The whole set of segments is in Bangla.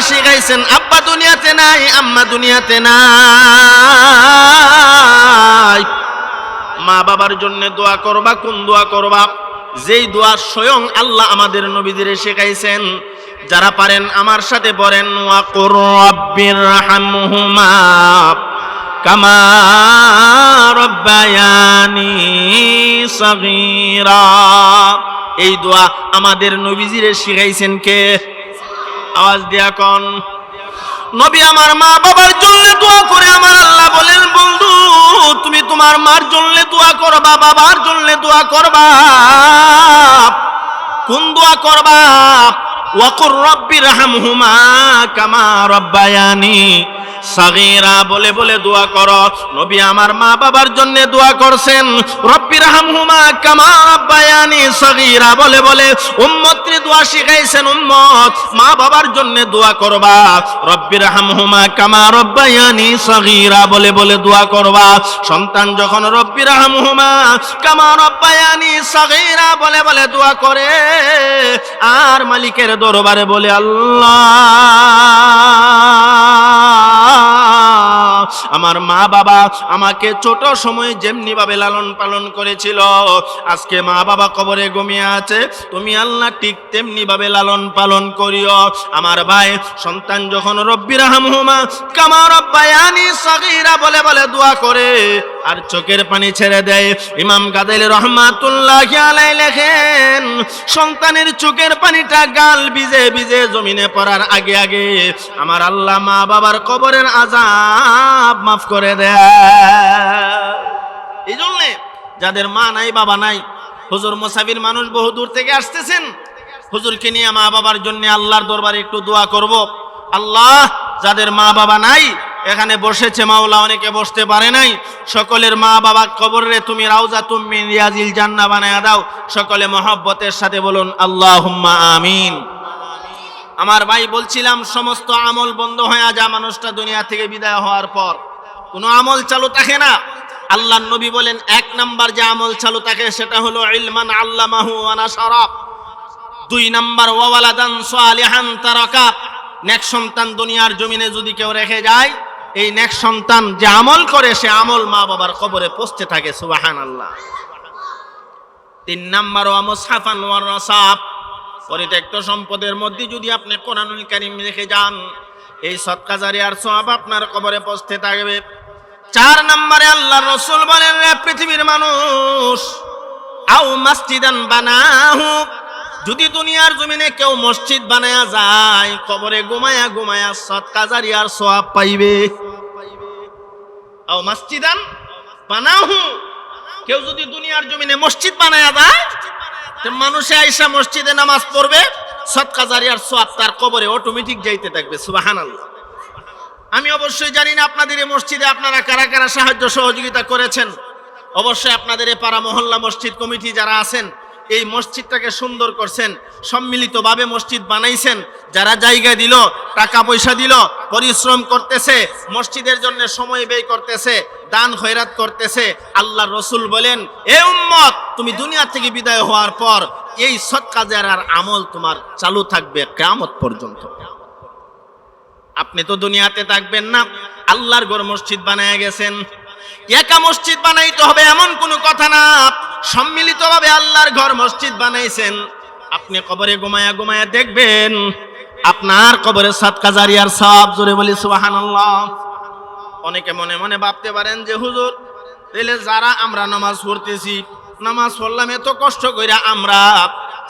শিখাইছেন আম্মা দুনিয়াতে মা বাবার জন্য দোয়া করবা, কোন দোয়া করবা? যেই স্বয়ং আল্লাহ আমাদের নবীদের শেখাইছেন, যারা পারেন আমার সাথে পড়েন কামা এই দোয়া আমাদের নবীজিরে শিখাইছেন কে? আওয়াজ দিয়া কন। নবী আমার মা বাবার জন্য দোয়া করে আমার আল্লাহ বলেন, বন্ধু, তুমি তোমার মার জন্য দোয়া করবা, বাবার জন্য দোয়া করবা। কোন দোয়া করবা? ওয়াকুর রব্বির হামহুমা কামা রব্বায়ানি। সাগীরা বলে বলে দোয়া কর। নবী আমার মা বাবার জন্য দোয়া করছেন। রব্বির হামহুমা কামা রব্বায়ানি সাগীরা বলে বলে উম্মতকে দোয়া শিখাইছেন উম্মত, মা বাবার জন্য দোয়া করবা। রব্বির হামহুমা কামা রব্বায়ানি সাগীরা বলে বলে দোয়া করবা। সন্তান যখন রব্বির হামহুমা কামা রব্বায়ানি সাগীরা বলে বলে দোয়া করে, আর মালিকের দরবারে বলে আল্লাহ আমার মা বাবা আমাকে ছোট সময় যেমনিভাবে লালন পালন করেছিল, আজকে মা বাবা কবরে ঘুমিয়ে আছে, তুমি আল্লাহ ঠিক তেমনিভাবে লালন পালন করিও। আমার ভাই, সন্তান যখন রব্বির হামহুমা কামার বলে বলে দোয়া করে আর চোখের পানি ছেড়ে দেয়। ইমাম গাদেল রহমাতুল্লাহ আলাই লেখেন, সন্তানের চোখের পানিটা গাল ভিজে ভিজে জমিনে পড়ার আগে আগে আমার আল্লাহ মা বাবার কবরের আজাব মাফ করে দেয়। এই জন্যে যাদের মা নাই, বাবা নাই, হুজুর মোসাফির মানুষ বহু দূর থেকে আসতেছেন। হুজুরকে নিয়ে মা বাবার জন্য আল্লাহর দরবারে একটু দোয়া করব। আল্লাহ যাদের মা বাবা নাই, এখানে বসেছে মাওলা, অনেকে বসতে পারে নাই। সকলের মা বাবা কবরে তুমি রাউজা, তুমি রিয়াজিল জান্না বানায়া দাও। সকলে মহব্বতের সাথে বলুন, আল্লাহুম্মা আমিন। আমার ভাই বলছিলাম, সমস্ত আমল বন্ধ হয়ে যা, মানুষটা দুনিয়া থেকে বিদায় হওয়ার পর। কোনো আমল চালু থাকে না। আল্লাহ নবী বলেন, এক নাম্বার যে আমল চালু থাকে, সেটা হলো ইলমান আল্লামাহু আনা শরাব দুই নাম্বার ওয়ালাদান সোয়ালিহান তারাকা। নেক সন্তান দুনিয়ার জমিনে যদি কেউ রেখে যায়, এই নেক সন্তান যে আমল করে, সে আমল মা বাবার কবরে পৌঁছতে থাকে সুবাহান আল্লাহ তিন নাম্বার ওয়া মুসহাফান ওয়া রাসাব পরিত্যক্ত সম্পদের মধ্যে যদি আপনি কোরআনুল কারীম রেখে যান, এই সৎকা জারিয়ার সওয়াব আপনার কবরে পৌঁছতে থাকবে। চার নম্বরে আল্লাহ রসুল বলেন পৃথিবীর মানুষ, আও মসজিদান বানাহু। যদি দুনিয়ার জমিনে কেউ মসজিদ বানায়া যায়, কবরে ঘুমায়া ঘুমায়া সৎকা জারিয়ার সওয়াব পাইবে। আও মসজিদান বানাহু। কেউ যদি দুনিয়ার জমিনে মসজিদ বানায়া যায় মানুষে আইসা মসজিদে নামাজ পড়বে, সৎকা জারিয়ার সওয়াব তার কবরে অটোমেটিক যাইতে থাকবে, সুবহানাল্লাহ। আমি অবশ্যই জানি না আপনাদের এই মসজিদে আপনারা কারা কারা সাহায্য সহযোগিতা করেছেন। অবশ্যই আপনাদের এই পাড়া মহল্লা মসজিদ কমিটি যারা আছেন এই মসজিদটাকে সুন্দর করছেন, সম্মিলিতভাবে মসজিদ বানাইছেন, যারা জায়গা দিল, টাকা পয়সা দিল, পরিশ্রম করতেছে, মসজিদের জন্য সময় ব্যয় করতেছে, দান খয়রাত করতেছে আল্লাহ রসুল বলেন, এ উম্মত, তুমি দুনিয়া থেকে বিদায় হওয়ার পর এই সৎ কাজের আর আমল তোমার চালু থাকবে কেয়ামত পর্যন্ত। আপনি তো দুনিয়াতে থাকবেন না, আল্লাহর গড় মসজিদ বানায় গেছেন। একা মসজিদ বানাইতে হবে এমন কোনো কথা না। সম্মিলিতভাবে আল্লাহর ঘর মসজিদ বানাইছেন। আপনি কবরে ঘুমায়া ঘুমায়া দেখবেন, আপনার কবরে সাতকা জারিয়ার সব জোরে বলি, সুবহানাল্লাহ। অনেকে মনে মনে ভাবতে পারেন যে, হুজুর তাহলে যারা আমরা নামাজ পড়তেছি, নামাজ পড়লাম এত কষ্ট কইরা আমরা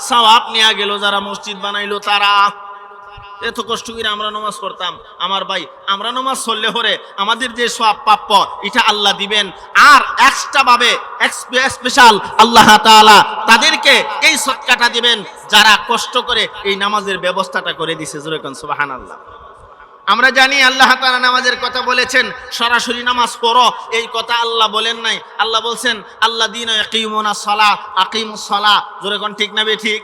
সওয়াব নিয়ে গেল যারা মসজিদ বানাইলো তারা। এত কষ্ট করে আমরা নামাজ পড়তাম। আমার ভাই, আমরা নামাজ পড়লে হরে আমাদের যে সব প্রাপ্য এটা আল্লাহ দিবেন। আর এক্সট্রা ভাবে স্পেশাল আল্লাহ তাআলা তাদেরকে এই সৎকাটা দিবেন, যারা কষ্ট করে এই নামাজের ব্যবস্থাটা করে দিছে। যেরকম সুবাহান আল্লাহ আমরা জানি আল্লাহ তাআলা নামাজের কথা বলেছেন, সরাসরি নামাজ পড়ো। এই কথা আল্লাহ বলেন নাই। আল্লাহ বলছেন আল্লাহ দিন আকিমুনা সালা আকিমুস সালা যেরকম ঠিক না বে ঠিক?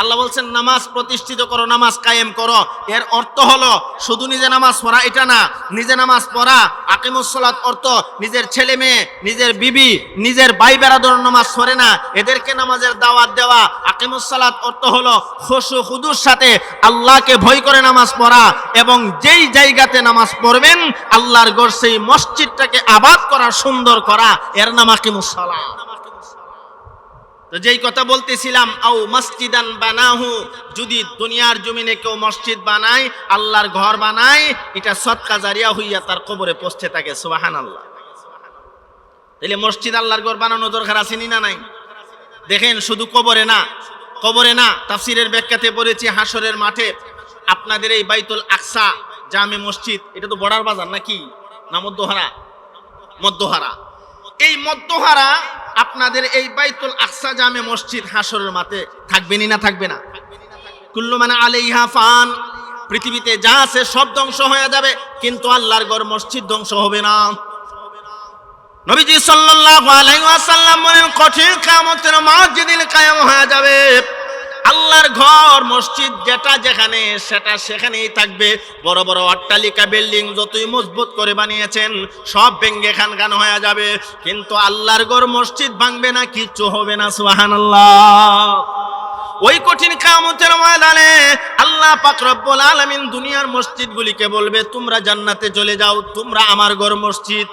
আল্লাহ বলছেন, নামাজ প্রতিষ্ঠিত করো, নামাজ কায়েম করো। এর অর্থ হলো, শুধু নিজে নামাজ পড়া এটা না, নিজে নামাজ পড়া আকিমুসলাত অর্থ নিজের ছেলে মেয়ে, নিজের বিবি, নিজের ভাই বেড়াদর নামাজ পড়ে না, এদেরকে নামাজের দাওয়াত দেওয়া আকিমুসলাত অর্থ হলো খুশু খুদুর সাথে আল্লাহকে ভয় করে নামাজ পড়া এবং যেই জায়গাতে নামাজ পড়বেন, আল্লাহর গড় সেই মসজিদটাকে আবাদ করা, সুন্দর করা। এর নাম আকিমুসলাত তো যেই কথা বলতেছিলাম, আও মসজিদান বানাহু, যদি দুনিয়ার জমিনে কেউ মসজিদ বানায়, আল্লাহর ঘর বানায়, এটা সৎকা জারিয়া হইয়া তার কবরে পৌঁছে থাকে সুবাহান আল্লাহ তাহলে মসজিদ আল্লাহর ঘর বানানো দরকার আছে নি না নাই? দেখেন, শুধু কবরে না কবরে না, তাফসিরের ব্যাখ্যাতে পড়েছি হাসরের মাঠে আপনাদের এই বাইতুল আকসা জামে মসজিদ, এটা তো বর্ডার বাজার নাকি? না, মধ্যহারা? মধ্যহারা। এই মধ্যহারা আপনাদের এই বাইতুল আকসা জামে মসজিদ হাসরের মাঠে থাকবেনই না থাকবে না? কুল্লু মানে আলাইহা ফান। পৃথিবীতে যা আছে সব ধ্বংস হয়ে যাবে, কিন্তু আল্লাহর ঘর মসজিদ ধ্বংস হবে না। নবীজি সাল্লাল্লাহু আলাইহি ওয়াসাল্লাম বলেন, কঠিন কিয়ামতের মাঠ যেদিন কায়েম হয়ে যাবে আল্লাহর ঘর, মসজিদ যেটা যেখানে, সেটা সেখানেই থাকবে। বড় বড় অট্টালিকা, বিল্ডিং যতই মজবুত করে বানিয়েছেন, সব ভেঙ্গে খান খান হয়ে যাবে। কিন্তু আল্লাহর ঘর, মসজিদ ভাঙবে না, কিচ্ছু হবে না, সুবহানাল্লাহ। ওই কঠিন কামতের ময়দানে আল্লাহ পাক রব্বুল আলামিন দুনিয়ার মসজিদগুলিকে বলবে, তোমরা জান্নাতে চলে যাও, তোমরা আমার ঘর, মসজিদ।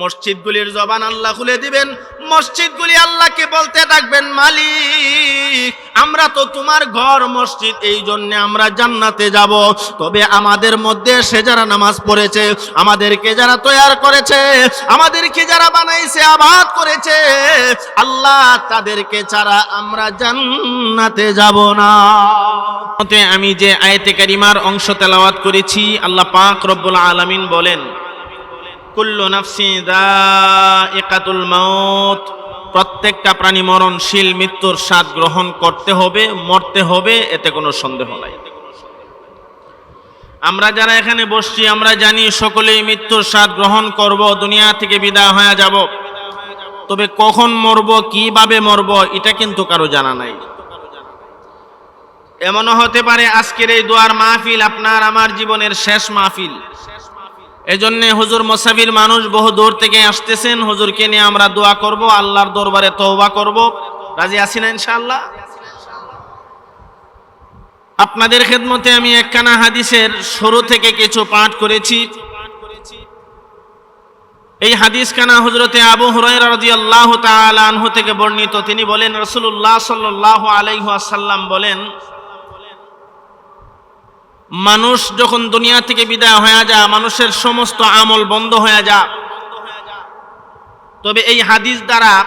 মসজিদগুলির জবান আল্লাহ খুলে দিবেন, মসজিদগুলি আল্লাহকে বলতে ডাকবেন, মালিক, আমরা তো তোমার ঘর মসজিদ, এই জন্য আমরা জান্নাতে যাব। তবে আমাদের মধ্যে সে যারা নামাজ পড়েছে, আমাদেরকে যারা তৈয়ার করেছে, আমাদেরকে যারা বানাইছে, আবাদ করেছে, আল্লাহ তাদেরকে ছাড়া আমরা জান্নাতে যাব না। আমি যে আয়তে কারিমার অংশ তেলাওয়াত করেছি, আল্লাহ পাক রব্বুল আলামিন বলেন কুল্লু নাফসি দাইকাতুল মাউত। প্রত্যেকটা প্রাণী মরণশীল মৃত্যুর স্বাদ গ্রহণ করতে হবে, মরতে হবে, এতে কোনো সন্দেহ নাই। আমরা যারা এখানে বসছি, আমরা জানি সকলেই মৃত্যুর স্বাদ গ্রহণ করব, দুনিয়া থেকে বিদায় হয়ে যাব। তবে কখন মরব, কীভাবে মরব, এটা কিন্তু কারও জানা নাই। এমনও হতে পারে আজকের এই দোয়ার মাহফিল আপনার, আমার জীবনের শেষ মাহফিল। এজন্য হুজুর মোসাফির মানুষ বহু দূর থেকে আসতেছেন। হুজুরকে নিয়ে আমরা দোয়া করব, আল্লাহর দরবারে তওবা করব। রাজি আছি না ইনশাআল্লাহ? আপনাদের খেদমতে আমি একখানা হাদিসের শুরু থেকে কিছু পাঠ করেছি। এই হাদিস কানা হজরতে আবু তাআলা আনহু থেকে বর্ণিত। তিনি বলেন রসুল্লাহ সাল্লাল্লাহু আলাইহি ওয়াসাল্লাম বলেন মানুষ যখন দুনিয়া থেকে বিদায় হয়ে যা মানুষের সমস্ত আমল বন্ধ হয়ে যা তবে এই হাদিস দ্বারা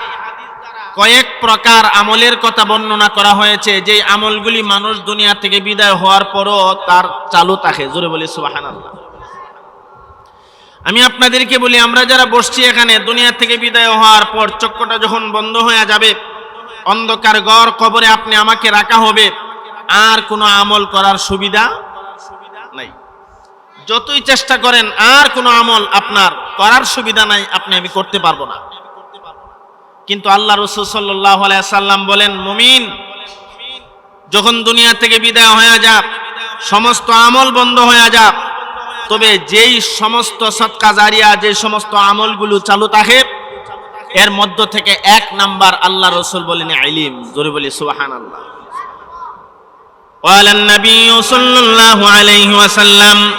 কয়েক প্রকার আমলের কথা বর্ণনা করা হয়েছে যে আমলগুলি মানুষ দুনিয়া থেকে বিদায় হওয়ার পরও তার চালু থাকে। জোরে বলি, সুবহানাল্লাহ। আমি আপনাদেরকে বলি, আমরা যারা বসছি এখানে, দুনিয়া থেকে বিদায় হওয়ার পর চক্কটা যখন বন্ধ হয়ে যাবে, অন্ধকার গড় কবরে আপনি আমাকে রাখা হবে, আর কোনো আমল করার সুবিধা যতই চেষ্টা করেন, আর কোনো আমল আপনার করার সুবিধা নাই, আপনি আমি করতে পারব না। কিন্তু আল্লাহ রসুল সাল্লাহ সাল্লাম বলেন, মুমিন, যখন দুনিয়া থেকে বিদায় হয়ে যাক সমস্ত আমল বন্ধ হয়ে যাক তবে যেই সমস্ত সৎকা জারিয়া, যে সমস্ত আমলগুলো চালু থাকে, এর মধ্য থেকে এক নাম্বার আল্লাহ রসুল বলেন আইলিম জোরে বলি সুবাহান আল্লাহ قال النبي صلى الله عليه وسلم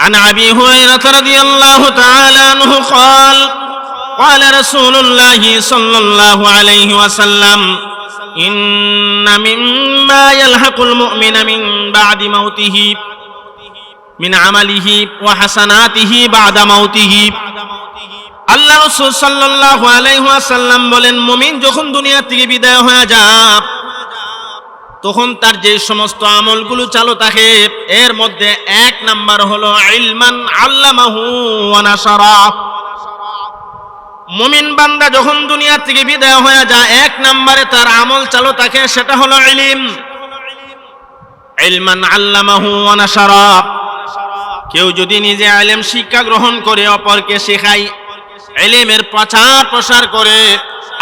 عن ابي هريره رضي الله تعالى عنه قال قال رسول الله صلى الله عليه وسلم ان مما يلحق المؤمن من بعد موته من عمله وحسناته بعد موته আল্লাহ রসুল সাল্লাল্লাহু আলাইহি ওয়াসাল্লাম বলেন মুমিন যখন দুনিয়া থেকে বিদায় হয়ে যায় তখন তার যে সমস্ত আমলগুলো চালু থাকে, এর মধ্যে এক নাম্বার হলো ইলমান আল্লামাহু ওয়া নাশারা মুমিন বান্দা যখন দুনিয়া থেকে বিদায় হয়ে যায়, এক নাম্বারে তার আমল চালু থাকে, সেটা হলো ইলিম। ইলমান আল্লামাহু ওয়া নাশারা কেউ যদি নিজে আলেম শিক্ষা গ্রহণ করে, অপরকে শেখায় এলেমের প্রচার প্রসার করে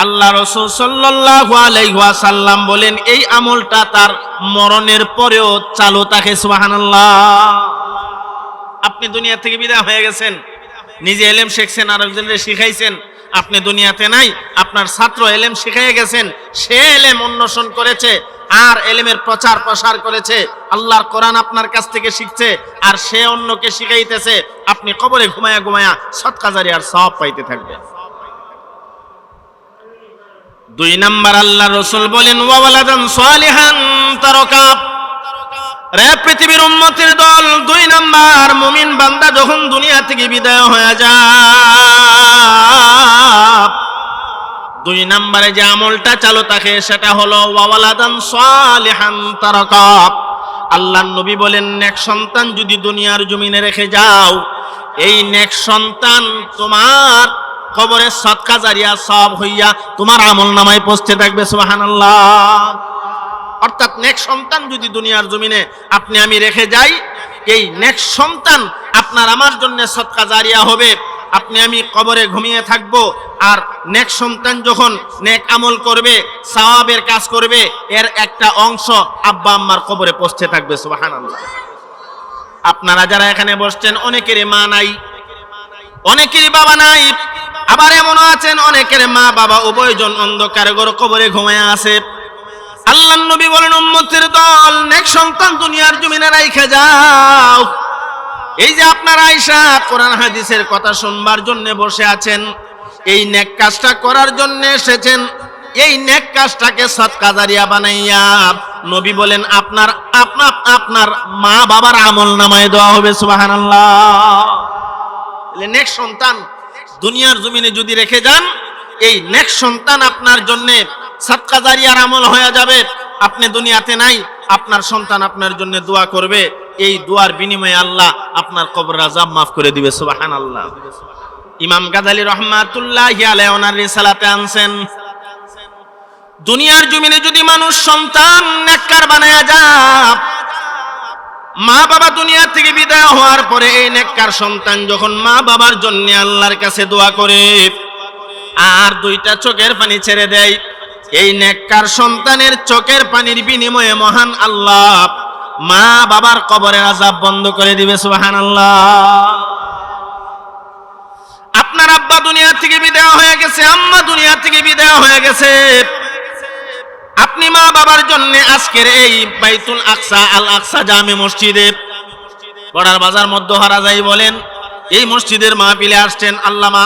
আল্লাহ রসুল সাল্লাল্লাহু আলাইহি ওয়াসাল্লাম বলেন, এই আমলটা তার মরণের পরেও চালু থাকে, সুবহানাল্লাহ। আপনি দুনিয়া থেকে বিদায় হয়ে গেছেন, নিজে এলেম শিখছেন আর একজনের শিখাইছেন, আপনি দুনিয়াতে নাই, আপনার ছাত্র এলেম শিখাই গেছেন, সে এলেম অন্বেষণ করেছে, আর এলেমের প্রচার প্রসার করেছে, আল্লাহর কোরআন আপনার কাছ থেকে শিখছে, আর সে অন্যকে শিখাইতেছে, আপনি কবরে ঘুমায়া ঘুমায়া সৎকাজারি আর সব পাইতে থাকবেন। দুই নাম্বার আল্লাহ রসুল বলেন ওয়ালাদান সালিহান তারকা রে পৃথিবীর উম্মতের দল, দুই নাম্বার মুমিন বান্দা যখন দুনিয়া থেকে বিদায় হয়ে যায় দুই নাম্বারে যে আমলটা চালু থাকে সেটা হলো ওয়ালাদান সালিহান তারকা আল্লাহ নবী বলেন, নেক সন্তান যদি দুনিয়ার জমিনে রেখে যাও, এই নেক সন্তান তোমার কবরে সৎকা জারিয়া সব হইয়া তোমার আমল নামায় পৌঁছতে থাকবে, সুবহানাল্লাহ। অর্থাৎ নেক সন্তান যদি দুনিয়ার জমিনে আপনি আমি রেখে যাই, এই নেক সন্তান আপনার আমার জন্য সৎকা জারিয়া হবে। আপনি আমি কবরে ঘুমিয়ে থাকব, আর নেক সন্তান যখন নেক আমল করবে, সওয়াবের কাজ করবে, এর একটা অংশ আব্বা আম্মার কবরে পৌঁছতে থাকবে, সুবহানাল্লাহ। আপনারা যারা এখানে বসছেন, অনেকেরই মা নাই, অনেকেরই বাবা নাই আবার এমন আছেন, অনেকের মা বাবা উভয়জন অন্ধকার ঘর কবরে ঘুমায় আছে। আল্লাহ নবী বলেন, উম্মতের দল, নেক সন্তান দুনিয়ার জমিনে রাইখে যাও। এই যে আপনার আয়সা কোরআন হাদিসের কথা শুনবার জন্য বসে আছেন, এই নেক কাজটা করার জন্য এসেছেন, এই নেক কাজটাকে সৎকাজারিয়া বানাইয়া নবী বলেন, আপনার আপনার আপনার মা বাবার আমল নামায় দেওয়া হবে, সুবহানাল্লাহ। নেক সন্তান দুনিয়ার জমিনে যদি রেখে যান, এই নেক্সট সন্তান আপনার জন্য সাদকা জারিয়ার আমল হয়ে যাবে। আপনি দুনিয়াতে নাই, আপনার সন্তান আপনার জন্য দোয়া করবে। এই দোয়ার বিনিময়ে আল্লাহ আপনার কবর আজাব মাফ করে দিবে সুবাহান আল্লাহ ইমাম গাজালি রহমাতুল্লাহ আলাইহি ওনার রিসালাতে আনছেন, দুনিয়ার জমিনে যদি মানুষ সন্তান নেককার বানায়া যায় মা বাবা দুনিয়া থেকে বিদায় হওয়ার পরে এই নেককার সন্তান যখন মা বাবার জন্য আল্লাহর কাছে দোয়া করে, আর দুইটা চোখের পানি ছেড়ে দেয়। এই নেককার সন্তানের চোখের পানির বিনিময়ে মহান আল্লাহ মা বাবার কবরের আজাব বন্ধ করে দিবে সুবাহান আল্লাহ আপনার আব্বা দুনিয়া থেকে বিদায় হয়ে গেছে, আম্মা দুনিয়া থেকে বিদায় হয়ে গেছে। আপনি মা বাবার জন্য আজকের এই বাইতুল আকসা আল আকসা জামে মসজিদে বড়ার বাজার মধ্য হারা যাই বলেন, এই মসজিদের মাহফিলে আসছেন আল্লামা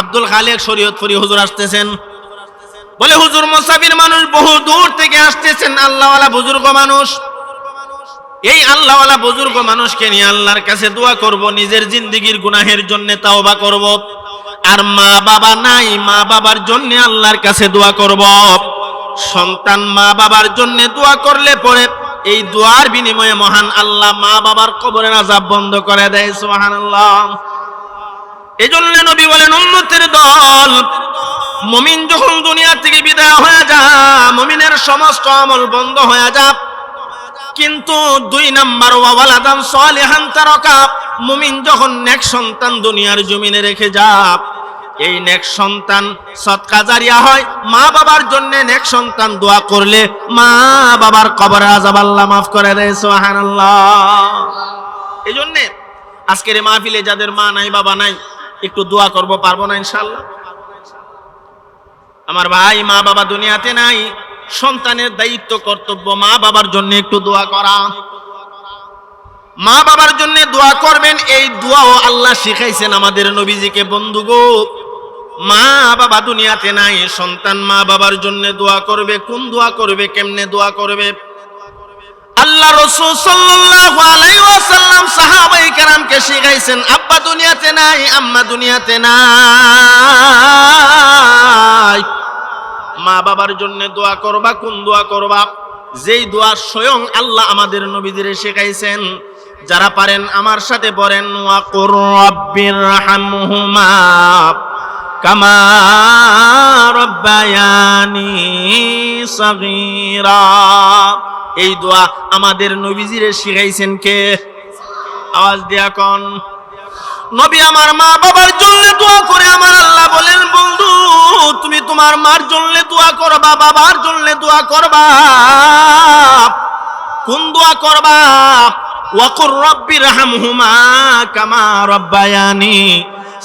আব্দুল খালেক শরীয়তপুরি হুজুর আসতেছেন। বলে হুজুর মোসাফির মানুষ বহু দূর থেকে আসতেছেন, আল্লাহওয়ালা বুজুর্গ মানুষ। এই আল্লাহওয়ালা বুজুর্গ মানুষকে নিয়ে আল্লাহর কাছে দোয়া করব, নিজের জিন্দিগির গুনাহের জন্য তাওবা করব। আর মা বাবা নাই, মা বাবার জন্য আল্লাহর কাছে দোয়া করব। সন্তান মা বাবার জন্য দোয়া করলে পরে এই দোয়ার বিনিময়ে মহান আল্লাহ মা বাবার কবরের আজাব বন্ধ করে দেয়, সুবহানাল্লাহ। এই জন্য নবী বলেন, উম্মতের দল, মমিন যখন দুনিয়া থেকে বিদায় হয়ে যা মমিনের সমস্ত আমল বন্ধ হয়ে যা কিন্তু দুই নাম্বার ওয়ালাদান সালিহান তারকা, মুমিন যখন নেক সন্তান দুনিয়ার জমিনে রেখে যা এই নেক সন্তান সৎকা জারিয়া হয়। মা বাবার জন্য নেক সন্তান দোয়া করলে মা বাবার কবর আজাব আল্লাহ মাফ করে দেয়, সুবহানাল্লাহ। এই জন্য আজকের এই মাহফিলে যাদের মা নাই, বাবা নাই, একটু দোয়া করব, পারব না ইনশাআল্লাহ? আমার ভাই, মা বাবা দুনিয়াতে নাই, সন্তানের দায়িত্ব, কর্তব্য মা বাবার জন্য একটু দোয়া করা। মা বাবার জন্য দোয়া করবেন, এই দোয়াও আল্লাহ শিখাইছেন আমাদের নবীজিকে বন্ধু গো মা বাবা দুনিয়াতে নাই, সন্তান মা বাবার জন্য দোয়া করবে, কোন দোয়া করবে, কেমনে দোয়া করবে? আল্লাহ রসুল সাল্লাল্লাহু আলাইহি ওয়াসাল্লাম সাহাবাই কেরামকে শিখাইছেন, আব্বা দুনিয়াতে নাই, আম্মা দুনিয়াতে নাই। মা বাবার জন্য দোয়া করবা, কোন দোয়া করবা? যেই দোয়া স্বয়ং আল্লাহ আমাদের নবীদের শেখাইছেন, যারা পারেন আমার সাথে পড়েন ওয়াকুর রাব্বির রাহমহুমা। কামা রব্বায়ানি সগীরা। এই দোয়া আমাদের নবীজিরে শিখাইছেন কে? আওয়াজ দিয়া কোন। নবী আমার মা বাবার জন্য দোয়া করে আমার আল্লাহ বলেন, বন্ধু, তুমি তোমার মার জন্য দোয়া করবা, বাবার জন্য দোয়া করবা। কোন দোয়া করবা? ওয়াকুর রব্বির হামহুমা কামা রব্বায়ানি।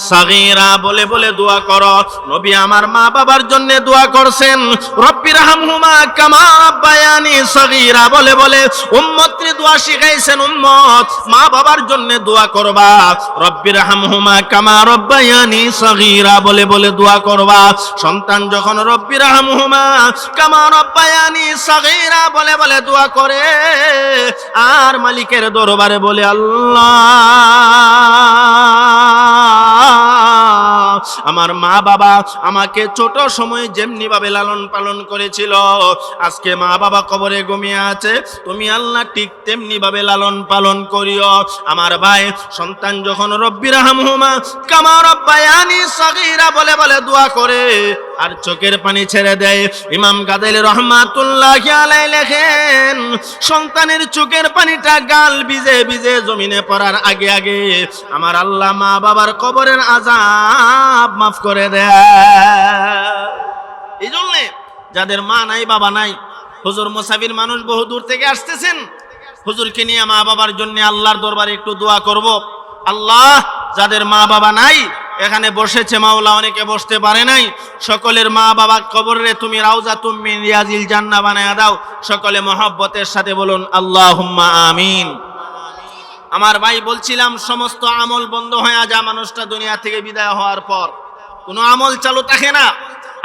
সাগীরা বলে বলে দোয়া কর। নবী আমার মা বাবার জন্য দোয়া করছেন। রব্বির হামহুমা কামা রব্বায়ানি সাগীরা বলে বলে উম্মতকে দোয়া শিখাইছেন উম্মত, মা বাবার জন্য দোয়া করবা। রব্বির হামহুমা কামা রব্বায়ানি সাগীরা বলে বলে দোয়া করবা। সন্তান যখন রব্বির হামহুমা কামা রব্বায়ানি সাগীরা বলে বলে দোয়া করে, আর মালিকের দরবারে বলে আল্লাহ আমার মা বাবা আমাকে ছোট সময় যেমনি ভাবে লালন পালন করেছিল, আজকে মা বাবা কবরে ঘুমিয়ে আছে, তুমি আল্লাহ ঠিক তেমনি ভাবে লালন পালন করিও। আমার ভাই সন্তান যখন রব্বির হামহুমা কামা রব্বায়ানি সগীরা বলে বলে দোয়া করে, আর চোখের পানি ছেড়ে দেয়। ইমাম গাদেল রহমাতুল্লাহ লেখেন, সন্তানের চোখের পানিটা গাল ভিজে ভিজে জমিনে পড়ার আগে আগে, আমার আল্লাহ মা বাবার কবরের আজাব মাফ করে দেয় এই জন্যে যাদের মা নাই, বাবা নাই, হুজুর, মোসাফির মানুষ বহু দূর থেকে আসতেছেন, হুজুরকে নিয়ে মা বাবার জন্য আল্লাহর দরবারে একটু দোয়া করব। আল্লাহ, যাদের মা বাবা নাই, এখানে বসেছে মাওলা, অনেকে বসতে পারে নাই। সকলের মা বাবা কবরে, তুমি রাউজা, তুমি রিয়াজিল জান্না বানায়া দাও। সকলে মহব্বতের সাথে বলুন, আল্লাহুম্মা আমিন। আমার ভাই বলছিলাম, সমস্ত আমল বন্ধ হয়ে যা, মানুষটা দুনিয়া থেকে বিদায় হওয়ার পর। কোনো আমল চালু থাকে না।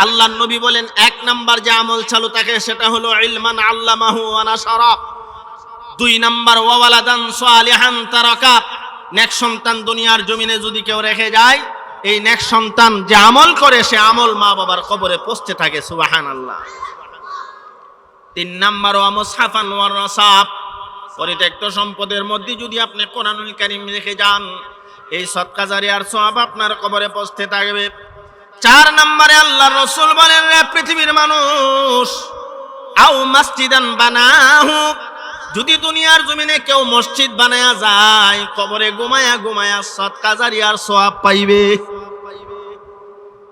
আল্লাহ নবী বলেন, এক নাম্বার যে আমল চালু থাকে সেটা হলো ইলমান আল্লামাহু আনা শরাব দুই নাম্বার ওয়ালাদান সালিহান তারাকা। নেক সন্তান দুনিয়ার জমিনে যদি কেউ রেখে যায়, এই নেক সন্তান যে আমল করে, সে আমল মা বাবার কবরে পৌঁছতে থাকে সুবাহান আল্লাহ তিন নাম্বার, ওয়া মুসহাফান ওয়া রাসাব পরিত্যক্ত সম্পদের মধ্যে যদি আপনি কোরআনুল কারীম রেখে যান, এই সৎকা জারিয়ার সওয়াব আপনার কবরে পৌঁছতে থাকবে। চার নম্বরে আল্লাহ রসুল বলেন পৃথিবীর মানুষ, আও মসজিদান বানাহু। যদি দুনিয়ার জমিনে কেউ মসজিদ বানায়া যায়, কবরে ঘুমায়া ঘুমায়া সৎকা জারিয়ার সওয়াব পাইবে।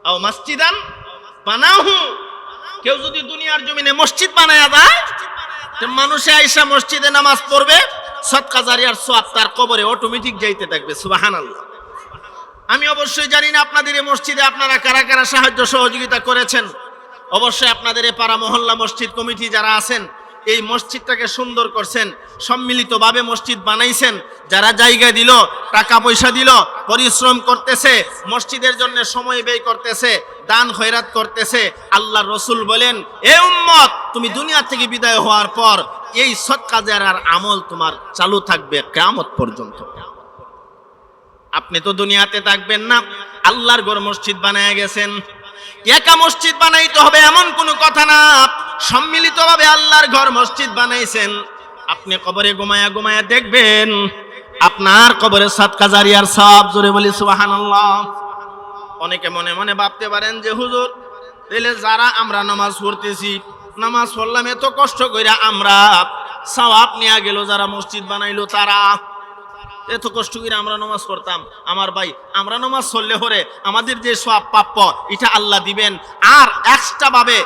আও মসজিদান বানাহু। কেউ যদি দুনিয়ার জমিনে মসজিদ বানায়া যায় মানুষে আইসা মসজিদে নামাজ পড়বে, সৎকা জারিয়ার সোয়াব তার কবরে অটোমেটিক যাইতে থাকবে, সুবহানাল্লাহ। আমি অবশ্যই জানি না আপনাদের এই মসজিদে আপনারা কারা কারা সাহায্য সহযোগিতা করেছেন। অবশ্যই আপনাদের এ পাড়া মহল্লা মসজিদ কমিটি যারা আছেন এই মসজিদটাকে সুন্দর করছেন। সম্মিলিতভাবে মসজিদ বানাইছেন। যারা জায়গা দিল, টাকা পয়সা দিল, পরিশ্রম করতেছে, মসজিদের জন্য সময় ব্যয় করতেছে, দান খয়রাত করতেছে আল্লাহ রসুল বলেন, এ উম্মত, তুমি দুনিয়া থেকে বিদায় হওয়ার পর এই সৎ কাজের আর আমল তোমার চালু থাকবে কেয়ামত পর্যন্ত। আপনি তো দুনিয়াতে থাকবেন না। আল্লাহর গড় মসজিদ বানায় গেছেন। একা মসজিদ বানাইতে হবে এমন কোনো কথা না। সম্মিলিতভাবে আল্লাহর ঘর মসজিদ বানাইছেন। আপনি কবরে ঘুমায়া ঘুমায়া দেখবেন, আপনার কবরে সাতকা জারিয়ার সব জোরে বলি, সুবহানাল্লাহ। অনেকে মনে মনে ভাবতে পারেন যে, হুজুর তাহলে যারা আমরা নামাজ পড়তেছি, নামাজ পড়লাম এত কষ্ট কইরা আমরা সওয়াব নিয়ে গেল, যারা মসজিদ বানাইলো তারা। এত কষ্ট করে আমরা নামাজ পড়তাম। আমার ভাই, আমরা নামাজ পড়লে হরে আমাদের যে সব প্রাপ্য এটা আল্লাহ দিবেন। আর এক্সট্রা ভাবে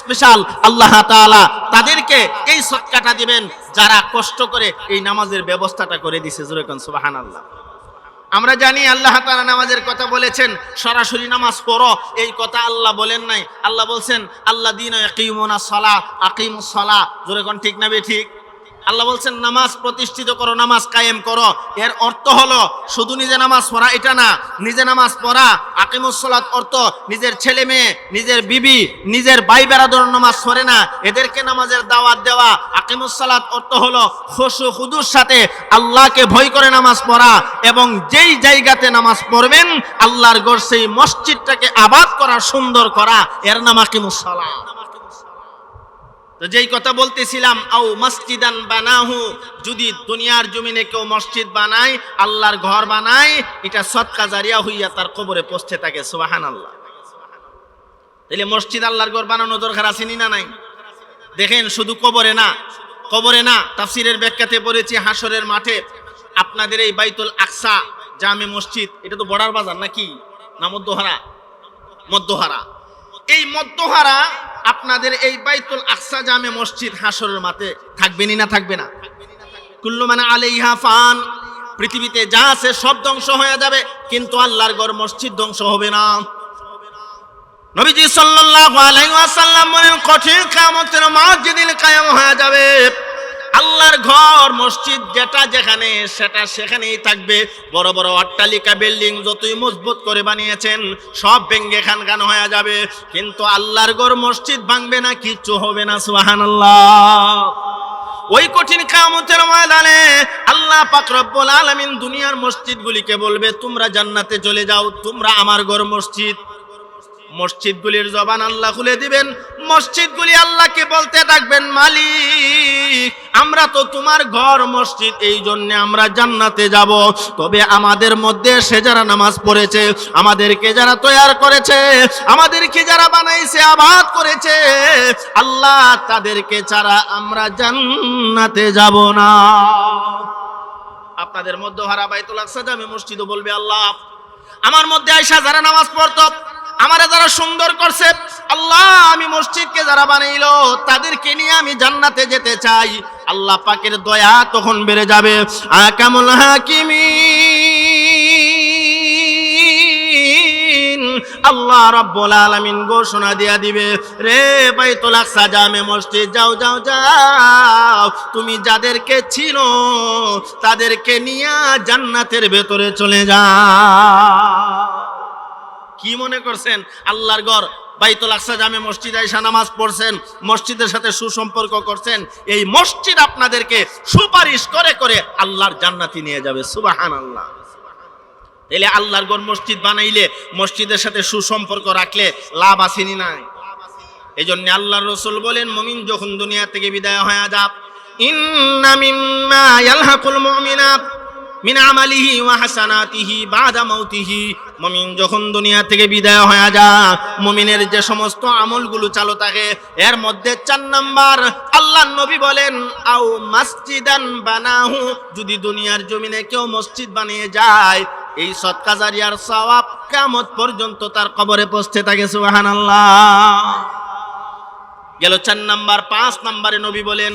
স্পেশাল আল্লাহ তাআলা তাদেরকে এই সৎকাটা দিবেন, যারা কষ্ট করে এই নামাজের ব্যবস্থাটা করে দিছে। জোরেকন সুবহানাল্লাহ। আমরা জানি আল্লাহ তাআলা নামাজের কথা বলেছেন, সরাসরি নামাজ পড়ো। এই কথা আল্লাহ বলেন নাই। আল্লাহ বলছেন আল্লাহ দিন সালা আকিমুস সালা জোরে ঠিক না বে ঠিক? আল্লাহ বলছেন, নামাজ প্রতিষ্ঠিত করো, নামাজ কায়েম করো। এর অর্থ হলো, শুধু নিজে নামাজ পড়া এটা না, নিজে নামাজ পড়া আকিমুসলাত অর্থ নিজের ছেলে মেয়ে, নিজের বিবি, নিজের ভাই বেড়াদর নামাজ পড়ে না, এদেরকে নামাজের দাওয়াত দেওয়া আকিমুসলাত অর্থ হলো খুশু খুদুর সাথে আল্লাহকে ভয় করে নামাজ পড়া এবং যেই জায়গাতে নামাজ পড়বেন, আল্লাহর গড় সেই মসজিদটাকে আবাদ করা, সুন্দর করা, এর নাম আকিমুসলাত তো যেই কথা বলতেছিলাম, আও মসজিদান বানাহু, যদি দুনিয়ার জমিনে কেউ মসজিদ বানায়, আল্লাহর ঘর বানায়, এটা সৎকা জারিয়া হইয়া তার কবরে পৌঁছতে থাকে সুবাহান আল্লাহ তাহলে মসজিদ আল্লাহর ঘর বানানো দরকার আছে নি না নাই? দেখেন, শুধু কবরে না কবরে না, তাফসিরের ব্যাখ্যাতে পড়েছি হাসরের মাঠে আপনাদের এই বাইতুল আকসা, জামে মসজিদ, এটা তো বড়ার বাজার নাকি? না, মধ্যহারা। মধ্যহারা। এই মধ্যহারা আপনাদের এই বাইতুল আকসা জামে মসজিদ হাসরের মাঠে থাকবেনই না থাকবে না? কুল্লু মানে আলাইহা ফান। পৃথিবীতে যা আছে সব ধ্বংস হয়ে যাবে, কিন্তু আল্লাহর গড় মসজিদ ধ্বংস হবে না। নবীজি সাল্লাল্লাহু আলাইহি ওয়াসাল্লাম বলেন, কঠিন কিয়ামতের মাঠ যেদিন কায়েম হয়ে যাবে আল্লাহর ঘর, মসজিদ যেটা যেখানে, সেটা সেখানেই থাকবে। বড় বড় অট্টালিকা, বিল্ডিং যতই মজবুত করে বানিয়েছেন, সব ভেঙ্গে খান খান হয়ে যাবে। কিন্তু আল্লাহর ঘর, মসজিদ ভাঙবে না, কিচ্ছু হবে না, সুবহানাল্লাহ। ওই কঠিন কামতের ময়দানে আল্লাহ পাক রব্বুল আলামিন দুনিয়ার মসজিদগুলিকে বলবে, তোমরা জান্নাতে চলে যাও, তোমরা আমার ঘর, মসজিদ। মসজিদগুলির জবান আল্লাহ খুলে দিবেন। মসজিদগুলি আল্লাহকে বলতে থাকবেন মালিক, আমরা তো তোমার ঘর মসজিদ, এই জন্য আমরা জান্নাতে যাব। তবে আমাদের মধ্যে সে যারা নামাজ পড়েছে, আমাদেরকে যারা তৈয়ার করেছে, আমাদেরকে যারা বানাইছে, আবাদ করেছে, আল্লাহ তাদেরকে ছাড়া আমরা জান্নাতে যাব না। আপনাদের মধ্যে হারা বাইতুল আকসা জামে মসজিদও বলবে আল্লাহ। আমার মধ্যে আয়সা যারা নামাজ পড়তো আমারে যারা সুন্দর করছে, আল্লাহ আমি মসজিদকে যারা বানাইলো, তাদেরকে নিয়ে আমি জান্নাতে যেতে চাই। আল্লাহ পাকের দয়া তখন বেড়ে যাবে। কেমন হাকিমি আল্লাহ রাব্বুল আলামিন ঘোষণা দিয়া দিবে, রে বাইতুল আকসা জামে মসজিদ, যাও যাও যাও। তুমি যাদেরকে ছিল, তাদেরকে নিয়ে জান্নাতের ভেতরে চলে যাও। কি মনে করছেন? আল্লাহর ঘর, বাইতুল আকসা জামে মসজিদ আইসা নামাজ পড়ছেন, মসজিদের সাথে সুসম্পর্ক করছেন, এই মসজিদ আপনাদেরকে সুপারিশ করে করে আল্লাহর জান্নাতি নিয়ে যাবে সুবাহান আল্লাহ তাইলে আল্লাহর ঘর মসজিদ বানাইলে, মসজিদের সাথে সুসম্পর্ক রাখলে লাভ আসেনি নাই? এই জন্য আল্লাহ রসুল বলেন, মমিন যখন দুনিয়া থেকে বিদায় হয়ে যাব ইন্না ইয়ালহাকুল মুমিনা মিন আমালিহি ওয়া হাসানাতিহি বাদা মাউতিহি। মুমিন যখন দুনিয়া থেকে বিদায় হয়ে যা মমিনের যে সমস্ত আমলগুলো চালু থাকে, এর মধ্যে চার নাম্বার, আল্লাহ নবী বলেন, আও মসজিদান বানাহু। যদি দুনিয়ার জমিনে কেউ মসজিদ বানিয়ে যায়, এই সৎকাজারিয়ার সওয়াব কিয়ামত পর্যন্ত তার কবরে পৌঁছতে থাকে, সুবহানাল্লাহ। গেল চার নাম্বার, পাঁচ নাম্বারে নবী বলেন,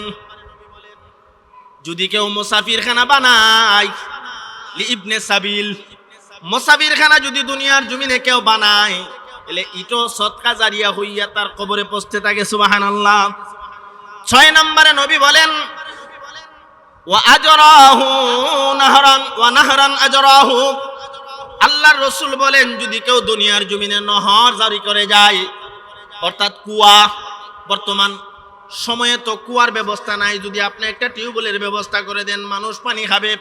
যদি কেউ মুসাফিরখানা বানায় ইবনে সাবিল মুসাফিরখানা যদি দুনিয়ার জমিনে কেউ বানায় এলে ইটো সৎকা জারিয়া হইয়া তার কবরে পৌঁছতে থাকে সুবাহান আল্লাহ ছয় নম্বরে নবী বলেন আল্লাহর রসুল বলেন, যদি কেউ দুনিয়ার জমিনে নহর জারি করে যায়, অর্থাৎ কুয়া, বর্তমান সময়ে তো কুয়ার ব্যবস্থা নাই, যদি আপনি একটা টিউবওয়েলের ব্যবস্থা করে দেন, মানুষ পানি খাবে।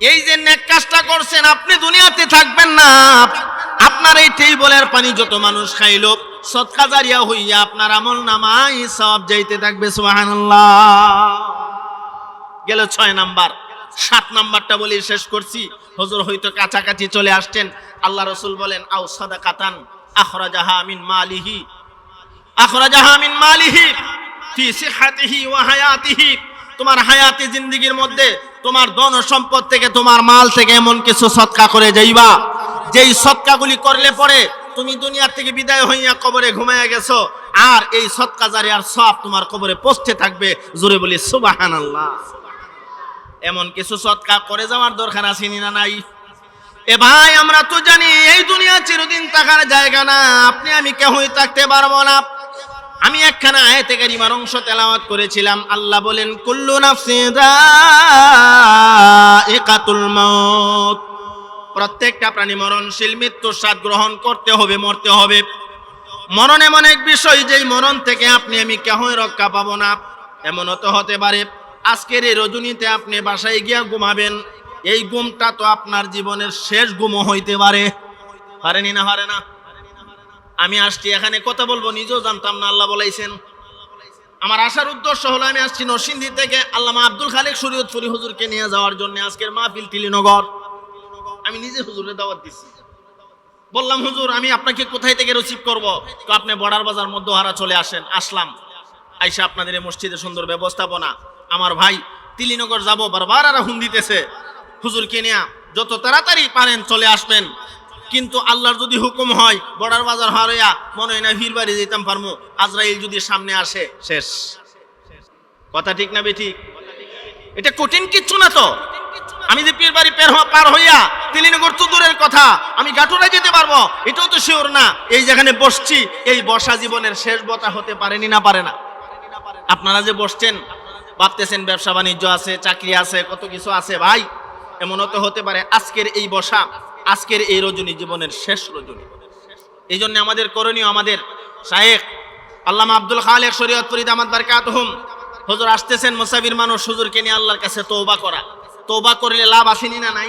এই যে নেক কাজটা করছেন, আপনি দুনিয়াতে থাকবেন না। আপনার এই টিউবওয়েলের পানি যত মানুষ খাইল, সৎকা জারিয়া হইয়া আপনার আমল নামাই সব যাইতে থাকবে, সুবহানাল্লাহ। গেল ছয় নাম্বার। সাত নাম্বারটা বলি শেষ করছি। হজুর হয়তো কাছাকাছি চলে আসছেন। আল্লাহ রসুল বলেন, আও সাদা কাতান আখরাজাহা মিন মালিহি। আখরাজাহা মিন মালিহি, ফি সিহাতিহি ওয়া হায়াতিহি। তোমার হায়াতি জিন্দিগির মধ্যে তোমার ধন সম্পদ থেকে তোমার মাল থেকে এমন কিছু সৎকা করে যাইবা। যেই সৎকাগুলি করলে পরে তুমি দুনিয়া থেকে বিদায় হইয়া কবরে ঘুমাইয়া গেছো, আর এই সৎকা জারি আর সব তোমার কবরে পৌঁছতে থাকবে। জোরে বলি সুবাহান আল্লাহ এমন কিছু সৎকা করে যাওয়ার দরকার আছে না নাই? এ ভাই, আমরা তো জানি এই দুনিয়া চিরদিন থাকার জায়গা না। আপনি আমি কেহই থাকতে পারব না। আমি একখানা আয়াতে কারিমার অংশ তেলাওয়াত করেছিলাম। আল্লাহ বলেন, কুল্লু যায়িকাতুল মাউত। প্রত্যেকটা প্রাণী মরণশীল, মৃত্যুর স্বাদ গ্রহণ করতে হবে, মরতে হবে। মরণ এমন এক বিষয় যেই মরণ থেকে আপনি আমি কেহই রক্ষা পাবো না। এমন তো হতে পারে, আজকের এই রজনীতে আপনি বাসায় গিয়া ঘুমাবেন। এই ঘুমটা তো আপনার জীবনের শেষ ঘুমও হইতে পারে। পারেনি না, পারে না? আমি আসছি এখানে, কথা বলব, নিজেও জানতাম না, আল্লাহ বলাইছেন। আমার আসার উদ্দেশ্য হলো, আমি আসছি নরসিংদী থেকে আল্লামা আব্দুল খালেক শরীয়তপুরি হুজুরকে নিয়ে যাওয়ার জন্য আজকের মাহফিল তিলিনগর আমি নিজে হুজুরের দাওয়াত দিচ্ছি বললাম, হুজুর, আমি আপনাকে কোথায় থেকে রিসিভ করব? তো আপনি বর্ডার বাজার মধ্যহারা চলে আসেন। আসলাম। আইসা আপনাদের এই মসজিদে সুন্দর ব্যবস্থাপনা। আমার ভাই তিলিনগর যাব, বারবার আর হুন দিতেছে। হুজুরকে নিয়ে যত তাড়াতাড়ি পারেন চলে আসবেন। কিন্তু আল্লাহর যদি হুকুম হয়, বর্ডার বাজার হারইয়া মনে হয় না ভিড় বাড়ি যেতাম পারমু। আজরাইল যদি সামনে আসে, শেষ। কথা ঠিক না বেঠিক? এটা কঠিন কিচ্ছু না তো। আমি যে পীর বাড়ি পের পার হইয়া তিলিনগর তো দূরের কথা, আমি গাটুরা যেতে পারব? এটাও তো শিওর না। এই যেখানে বসছি, এই বসা জীবনের শেষ বতা হতে পারেনি না পারে না। আপনারা যে বসছেন, ভাবতেছেন ব্যবসা বাণিজ্য আছে, চাকরি আছে, কত কিছু আছে, ভাই, এমনও তো হতে পারে। আজকের এই বসা আজকের এই রজনী জীবনের শেষ রজনী। এই জন্য আমাদের করণীয়, আমাদের শায়েখ আল্লামা আব্দুল খালেক শরীয়ত ফরিদ আহমদ বারকাতহুম। হুজুর আসতেছেন মুসাফির মানুষ হুজুরকে নিয়ে আল্লাহর কাছে তৌবা করা। তৌবা করলে লাভ আসেনি না নাই?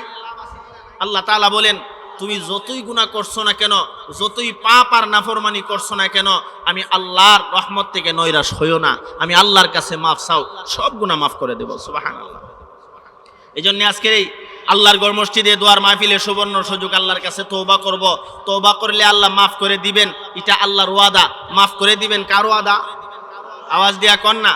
আল্লাহ তালা বলেন, তুমি যতই গুনাহ করছ না কেন, যতই পাপ আর নাফরমানি করছ না কেন, আমি আল্লাহর রহমত থেকে নৈরাশ হইও না। আমি আল্লাহর কাছে মাফ চাও, সব গুনাহ মাফ করে দেব। সুবহানাল্লাহ। এই জন্য আজকের এই আল্লাহর গড় মসজিদে দোয়ার মাহফিলে সুবর্ণ সুযোগ আল্লাহর কাছে তৌবা করব। তোবা করলে আল্লাহ মাফ করে দিবেন। এটা আল্লাহর ওয়াদা। মাফ করে দিবেন কার ওয়াদা? আওয়াজ দিয়া কন না।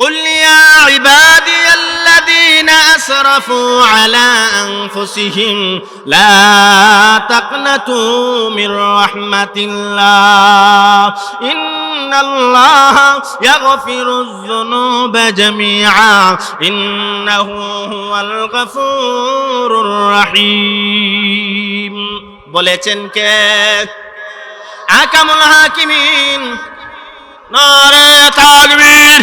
قل يا عبادي الذين أسرفوا على أنفسهم لا تقنطوا من رحمة الله إن الله يغفر الذنوب جميعا إنه هو الغفور الرحيم বলেছেন কে আকামুল হাকিমিন নারে তাকবীর